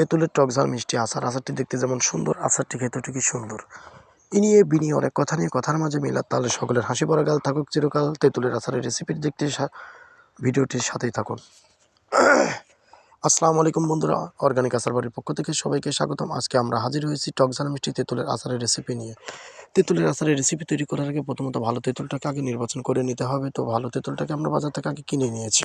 তেঁতুলের টক টকঝাল মিষ্টি আচার। আচারটি দেখতে যেমন সুন্দর, আচারটি খেতে ঠিকই সুন্দর। এ নিয়ে বিনিয়ে অনেক কথা নিয়ে, কথার মাঝে মিলার তাহলে সকলের হাসি পড়া গাল থাকুক। চিরকাল তেঁতুলের আচারের রেসিপি দেখতে ভিডিওটির সাথেই থাকুন। আসসালামু আলাইকুম বন্ধুরা অর্গানিক আচার বাড়ির পক্ষ থেকে সবাইকে স্বাগতম। আজকে আমরা হাজির হয়েছি টক টকঝাল মিষ্টি, তেঁতুলের আচারের রেসিপি নিয়ে। তেঁতুলের আচারের রেসিপি তৈরি করার আগে প্রথমত ভালো তেঁতুলটাকে আগে নির্বাচন করে নিতে হবে। তো ভালো তেঁতুলটাকে আমরা বাজার থেকে আগে কিনে নিয়েছি।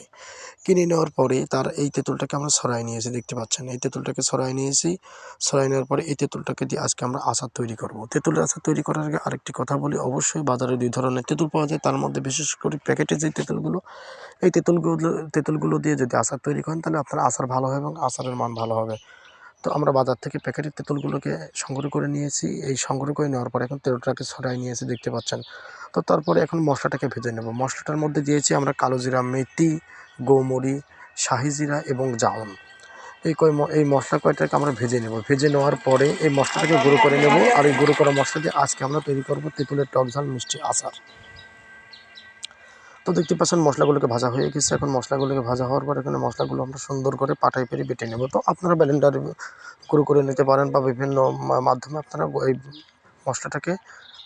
কিনে নেওয়ার পরে তার এই তেঁতুলটাকে আমরা ছড়াই নিয়েছি, দেখতে পাচ্ছেন? এই তেঁতুলটাকে ছড়াই নিয়েছি। ছড়াই নেওয়ার পরে এই তেঁতুলটাকে দিয়ে আজকে আমরা আচার তৈরি করব। তেঁতুলের আচার তৈরি করার আগে আরেকটি কথা বলি। অবশ্যই বাজারে দুই ধরনের তেঁতুল পাওয়া যায়। তার মধ্যে বিশেষ করে প্যাকেটে যে তেঁতুলগুলো, এই তেঁতুলগুলো তেঁতুলগুলো দিয়ে যদি আচার তৈরি করেন, তাহলে আপনার আচার ভালো হবে এবং আচারের মান ভালো হবে। তো আমরা বাজার থেকে প্যাকেটের তেঁতুলগুলোকে সংগ্রহ করে নিয়েছি। এই সংগ্রহ করে নেওয়ার পরে এখন তেলটাকে ছড়াই নিয়েছি দেখতে পাচ্ছেন। তো তারপরে এখন মশলাটাকে ভেজে নেব। মশলাটার মধ্যে দিয়েছি আমরা কালো জিরা, মেথি, গোমরি, শাহি জিরা এবং জাউন। এই কয় এই মশলা কয়টাকে আমরা ভেজে নেব? ভেজে নেওয়ার পরে এই মশলাটাকে গুঁড়ো করে নেব। আর এই গুঁড়ো করা মশলা দিয়ে আজকে আমরা তৈরি করব তেঁতুলের টক ঝাল মিষ্টি আচার। তো দেখতে পাচ্ছেন মশলাগুলোকে ভাজা হয়ে গেছে। এখন মশলাগুলোকে ভাজা হওয়ার পর এখানে মশলাগুলো আমরা সুন্দর করে পাটাই পেরে বেটে নেব। তো আপনারা ব্লেন্ডারে গুঁড়ো করে নিতে পারেন বা বিভিন্ন মাধ্যমে আপনারা এই মশলাটাকে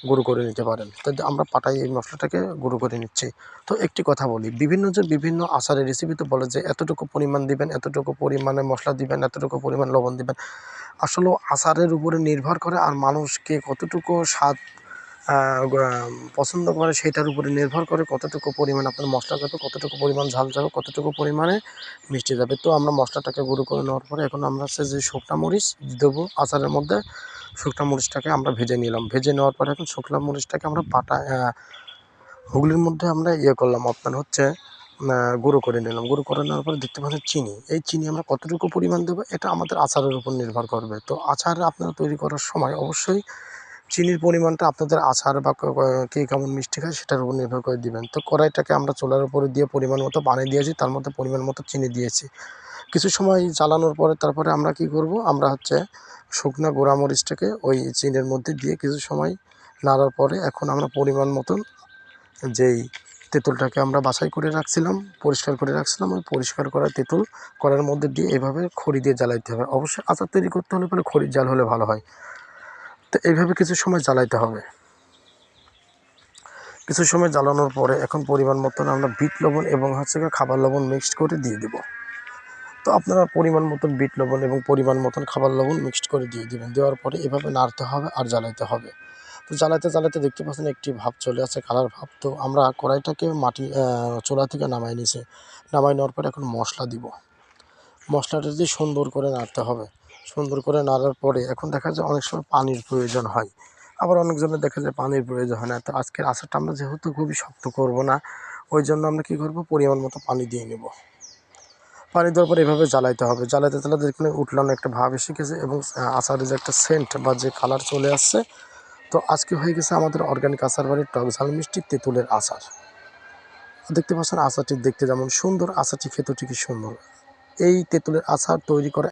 গুঁড়ো করে নিতে পারেন। তো আমরা পাটাই এই মশলাটাকে গুঁড়ো করে নিচ্ছি। তো একটি কথা বলি, বিভিন্ন যে বিভিন্ন আচারের রেসিপিতে বলে যে এতটুকু পরিমাণ দিবেন, এতটুকু পরিমাণে মশলা দিবেন, এতটুকু পরিমাণ লবণ দিবেন। আসলে আচারের উপরে নির্ভর করে আর মানুষকে কতটুকু স্বাদ পছন্দ করে সেটার উপরে নির্ভর করে কতটুকু পরিমাণ আপনার মশলা যাবে, কতটুকু পরিমাণ ঝাল যাবে, কতটুকু পরিমাণে মিষ্টি যাবে। তো আমরা মশলাটাকে গুঁড়ো করে নেওয়ার পরে এখন আমরা হচ্ছে যে শুকনা মরিচ দেবো আচারের মধ্যে, শুকনা মরিচটাকে আমরা ভেজে নিলাম। ভেজে নেওয়ার পরে এখন শুকনা মরিচটাকে আমরা পাটা হুগলির মধ্যে আমরা ইয়ে করলাম, আপনার হচ্ছে গুঁড়ো করে নিলাম। গুঁড়ো করে নেওয়ার পরে দেখতে পাচ্ছেন চিনি। এই চিনি আমরা কতটুকু পরিমাণ দেবো, এটা আমাদের আচারের উপর নির্ভর করবে। তো আচার আপনারা তৈরি করার সময় অবশ্যই চিনির পরিমাণটা আপনাদের আচার বা ক- কেমন মিষ্টি খায় সেটার উপর নির্ভর করে দিবেন। তো কড়াইটাকে আমরা চুলার উপরে দিয়ে পরিমাণ মতো পানি দিয়েছি, তার মধ্যে পরিমাণ মতো চিনি দিয়েছি। কিছু সময় জ্বালানোর পরে তারপরে আমরা কি করব, আমরা হচ্ছে শুকনা গোড়া মরিচটাকে ওই চিনির মধ্যে দিয়ে কিছু সময় নাড়ার পরে এখন আমরা পরিমাণ মতন যেই তেঁতুলটাকে আমরা বাছাই করে রাখছিলাম, পরিষ্কার করে রাখছিলাম, ওই পরিষ্কার করা তেঁতুল কড়ার মধ্যে দিয়ে এভাবে খড়ি দিয়ে জ্বালাইতে হবে। অবশ্যই আচার তৈরি করতে হলে পরে খড়ির জাল হলে ভালো হয়। তো এইভাবে কিছু সময় জ্বালাইতে হবে। কিছু সময় জ্বালানোর পরে এখন পরিমাণ মতন আমরা বিট লবণ এবং হচ্ছে খাবার লবণ মিক্সড করে দিয়ে দেব। তো আপনারা পরিমাণ মতন বিট লবণ এবং পরিমাণ মতন খাবার লবণ মিক্সড করে দিয়ে দেবেন। দেওয়ার পরে এভাবে নাড়তে হবে আর জ্বালাইতে হবে। তো জ্বালাতে জ্বালাতে দেখতে পাচ্ছেন একটি ভাব চলে আসছে, কালার ভাব। তো আমরা কড়াইটাকে মাটি চোলা থেকে নামাই নিছে। নামাই নেওয়ার পরে এখন মশলা দিব। মশলাটা দিয়ে সুন্দর করে নাড়তে হবে। সুন্দর করে নাড়ার পরে এখন দেখা যায় অনেক সময় পানির প্রয়োজন হয়। আবার অনেকজনের দেখা যায় পানির প্রয়োজন হয় না। তো আজকের আচারটা আমরা যেহেতু খুবই শক্ত করব না, ওই জন্য আমরা কী করব? পরিমাণ মতো পানি দিয়ে নেব। পানি দেওয়ার পরে এভাবে জ্বালাইতে হবে। জ্বালাইতে জ্বালাতে এখানে উঠলানো একটা ভাব এসে গেছে এবং আচারের যে একটা সেন্ট বা যে কালার চলে আসছে, তো আজকে হয়ে গেছে আমাদের অর্গানিক আচার বাড়ির টক ঝাল মিষ্টি তেঁতুলের আচার। দেখতে পাচ্ছেন আচারটি দেখতে যেমন সুন্দর, আচারটি খেতেও ঠিকই সুন্দর। এই তেঁতুলের আচার তৈরি করা